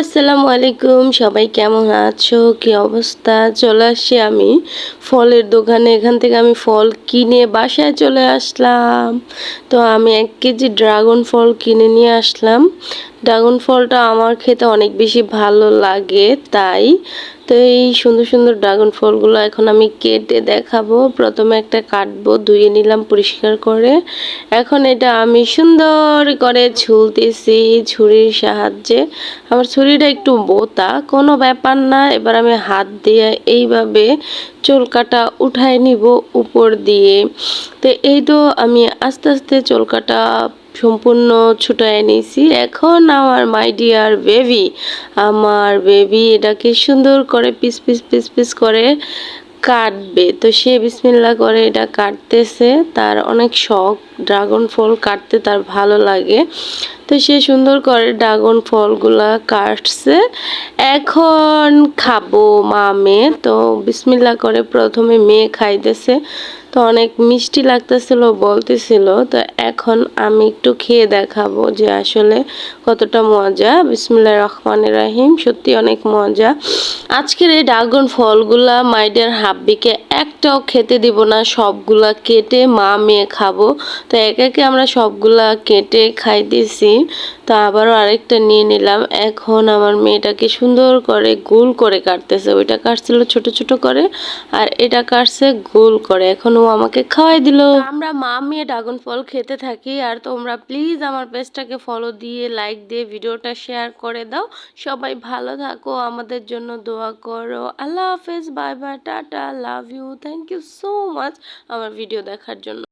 আসসালামু আলাইকুম, সবাই কেমন আছো? কি অবস্থা? চলে আসছি আমি ফলের দোকানে। এখান থেকে আমি ফল কিনে বাসায় চলে আসলাম। তো আমি এক কেজি ড্রাগন ফল কিনে নিয়ে আসলাম। ড্রাগন ফলটা আমার খেতে অনেক বেশি ভালো লাগে, তাই। তো এই সুন্দর সুন্দর ড্রাগন ফলগুলো এখন আমি কেটে দেখাবো। প্রথমে একটা কাটবো, ধুয়ে নিলাম পরিষ্কার করে। এখন এটা আমি সুন্দর করে ঝুলতেছি ছুরির সাহায্যে। আমার ছুরিটা একটু বোতা কোনো ব্যাপার না। এবার আমি হাত দিয়ে এইভাবে চুলকাটা উঠায় নিব উপর দিয়ে। তো এই তো আমি আস্তে আস্তে চুলকাটা সম্পূর্ণ ছুটায় নিয়েছি। এখন আমার মাই ডিয়ার বেবি আমার বেবি এটাকে সুন্দর করে পিস পিস পিস পিস করে কাটবে। তো সে বিসমিল্লা করে এটা কাটতেছে। তার অনেক শখ ড্রাগন ফল কাটতে তার ভালো লাগে। তো সে সুন্দর করে ড্রাগন ফলগুলা কাটছে। এখন খাব মা মেয়ে তো বিসমিল্লা করে প্রথমে মেয়ে খাইতেছে। তো অনেক মিষ্টি লাগতেছিল, বলতেছিল। তো এখন আমি একটু খেয়ে দেখাবো যে আসলে কতটা মজা। বিসমুল্লাহ রহমান রাহিম, সত্যি অনেক মজা। আজকের এই ড্রাগন ফলগুলা মাইডের হাব্বিকে একটাও খেতে দিব না, সবগুলা কেটে মা মেয়ে খাব। তো এক একে আমরা সবগুলা কেটে খাইতেছি। তো আবারও আরেকটা নিয়ে নিলাম। এখন আমার মেয়েটাকে সুন্দর করে গোল করে কাটতেছে। ওইটা কাটছিল ছোট ছোট করে, আর এটা কাটছে গোল করে। এখন ও আমাকে খাওয়াই দিল। আমরা মা মেয়ে ড্রাগন ফল খেতে থাকি, আর তোমরা প্লিজ আমার পেজটাকে ফলো দিয়ে লাইক দিয়ে ভিডিওটা শেয়ার করে দাও। সবাই ভালো থাকো, আমাদের জন্য দোয়া করো। আল্লাহ হাফেজ bye bye tata love you thank you so much আমার ভিডিও দেখার জন্য।